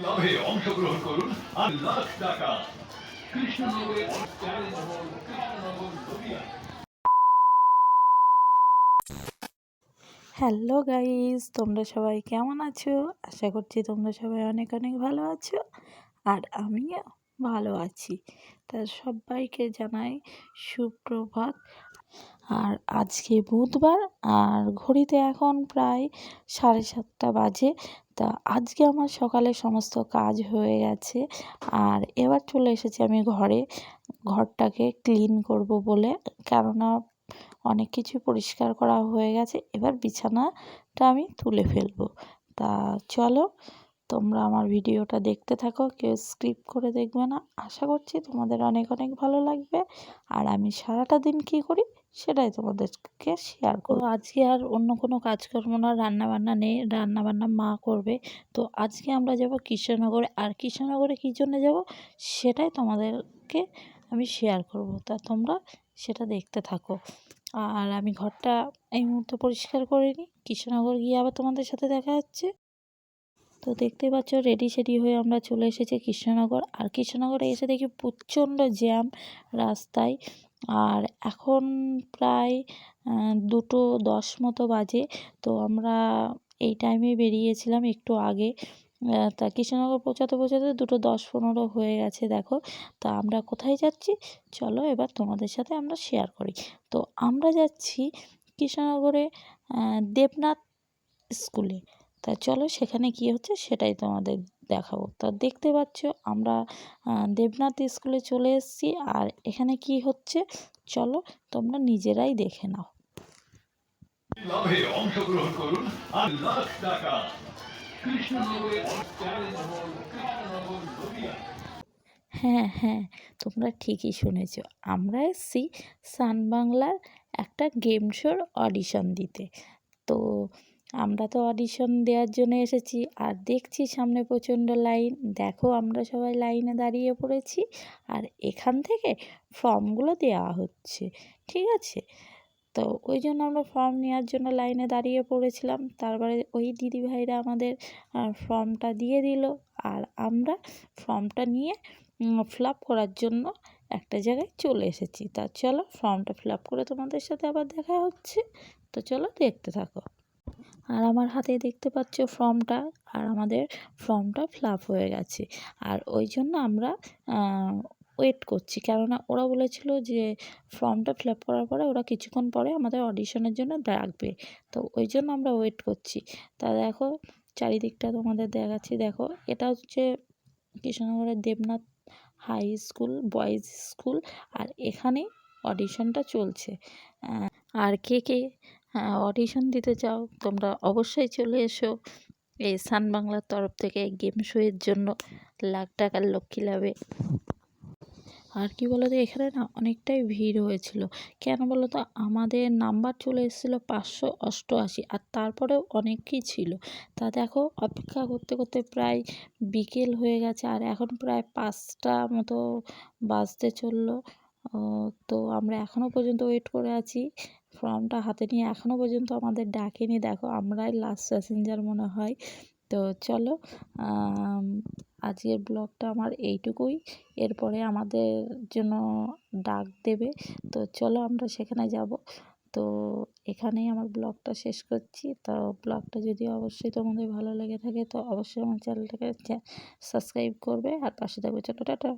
ক্লাবে অংশগ্রহণ করুন আর লাখ টাকা। হ্যালো গাইস, তোমরা সবাই কেমন আছো? আশা করছি তোমরা সবাই অনেক অনেক ভালো আছো আর আমিও ভালো আছি। তা সবাইকে জানাই সুপ্রভাত। আর আজকে বুধবার, আর ঘড়িতে এখন প্রায় সাড়ে সাতটা বাজে। তা আজকে আমার সকালে সমস্ত কাজ হয়ে গেছে। আর এবার চলে এসেছি আমি ঘরে। ঘরটাকে ক্লিন করব বলে। কেননা অনেক কিছু পরিষ্কার করা হয়ে গেছে। এবার বিছানাটা আমি তুলে ফেলব। তা চলো, তোমরা আমার ভিডিওটা দেখতে থাকো। কেউ স্ক্রিপ করে দেখবে না। আশা করছি তোমাদের অনেক অনেক ভালো লাগবে। আর আমি সারাটা দিন কী করি? সেটাই তোমাদেরকে শেয়ার করব। আজকে আর অন্য কোনো কাজকর্ম না রান্নাবান্না নেই রান্নাবান্না মা করবে। তো আজকে আমরা যাব কৃষ্ণনগরে। আর কৃষ্ণনগরে কী জন্য যাব? সেটাই তোমাদেরকে আমি শেয়ার করব। তা তোমরা সেটা দেখতে থাকো। আর আমি ঘরটা এই মুহূর্তে পরিষ্কার করিনি কৃষ্ণনগর গিয়ে আবার তোমাদের সাথে দেখা হচ্ছে। তো দেখতে পাচ্ছ রেডি সেডি হয়ে আমরা চলে এসেছি কৃষ্ণনগর। আর কৃষ্ণনগরে এসে দেখি প্রচণ্ড জ্যাম রাস্তায়। আর এখন প্রায় দুটো দশ মতো বাজে। তো আমরা এই টাইমে বেরিয়েছিলাম একটু আগে। তা কৃষ্ণনগর পৌঁছাতে পৌঁছাতে দুটো দশ পনেরো হয়ে গেছে, দেখো। তা আমরা কোথায় যাচ্ছি? চলো এবার তোমাদের সাথে আমরা শেয়ার করি। তো আমরা যাচ্ছি কৃষ্ণনগরে দেবনাথ স্কুলে। তা চলো সেখানে কী হচ্ছে সেটাই তোমাদের দেখাবো। তা দেখতে পাচ্ছ আমরা দেবনাথ স্কুলে চলে এসেছি। আর এখানে কি হচ্ছে? চলো তোমরা নিজেরাই দেখে নাও। অংশগ্রহণ করুন আর লাখ টাকা। হ্যাঁ হ্যাঁ তোমরা ঠিকই শুনেছ। আমরা এসেছি সান বাংলার একটা গেম শোর অডিশন দিতে। তো আমরা তো অডিশন দেওয়ার জন্য এসেছি। আর দেখছি সামনে প্রচণ্ড লাইন। দেখো আমরা সবাই লাইনে দাঁড়িয়ে পড়েছি আর এখান থেকে ফর্মগুলো দেওয়া হচ্ছে, ঠিক আছে? তো ওই জন্য আমরা ফর্ম নেওয়ার জন্য লাইনে দাঁড়িয়ে পড়েছিলাম। তারপরে ওই দিদিভাইরা আমাদের ফর্মটা দিয়ে দিল। আর আমরা ফর্মটা নিয়ে ফিল আপ করার জন্য একটা জায়গায় চলে এসেছি। তা চলো, ফর্মটা ফিল আপ করে তোমাদের সাথে আবার দেখা হচ্ছে। তো চলো, দেখতে থাকো। আর আমার হাতে দেখতে পাচ্ছ ফর্মটা আর আমাদের ফর্মটা ফিল আপ হয়ে গেছে। আর ওই জন্য আমরা ওয়েট করছি। কেননা ওরা বলেছিল যে ফর্মটা ফিল আপ করার পরে ওরা কিছুক্ষণ পরে আমাদের অডিশনের জন্য ডাকবে। তো ওই জন্য আমরা ওয়েট করছি। তা দেখো, চারিদিকটা তোমাদের দেখাচ্ছি। দেখো, এটা হচ্ছে কৃষ্ণনগরের Debnath high school boys school আর এখানে অডিশনটা চলছে। আর কে কে অডিশন দিতে চাও, তোমরা অবশ্যই চলে এসো। এই সান বাংলার তরফ থেকে গেম শোয়ের জন্য লাখ টাকার লক্ষ্মী লাভে। আর কি বলো তো এখানে না অনেকটাই ভিড় হয়েছিল। কেন বলো তো আমাদের নাম্বার চলে এসেছিল পাঁচশো অষ্টআশি, আর তারপরেও অনেকই ছিল। তা দেখো, অপেক্ষা করতে করতে প্রায় বিকেল হয়ে গেছে, আর এখন প্রায় পাঁচটা মতো বাজতে চলল। তো আমরা এখনও পর্যন্ত ওয়েট করে আছি। ফর্মটা হাতে নিয়ে এখনও পর্যন্ত আমাদের ডাকেনি। দেখো আমরাই লাস্ট প্যাসেঞ্জার মনে হয়। তো চলো আজকের ব্লগটা আমার এইটুকুই। এরপরে আমাদের জন্য ডাক দেবে। তো চলো আমরা সেখানে যাব। তো এখানেই আমার ব্লগটা শেষ করছি। তো ব্লগটা যদি অবশ্যই তোমাদের ভালো লেগে থাকে, তো অবশ্যই আমার চ্যানেলটাকে সাবস্ক্রাইব করবে। আর পাশে থাকবে চলো টাটা।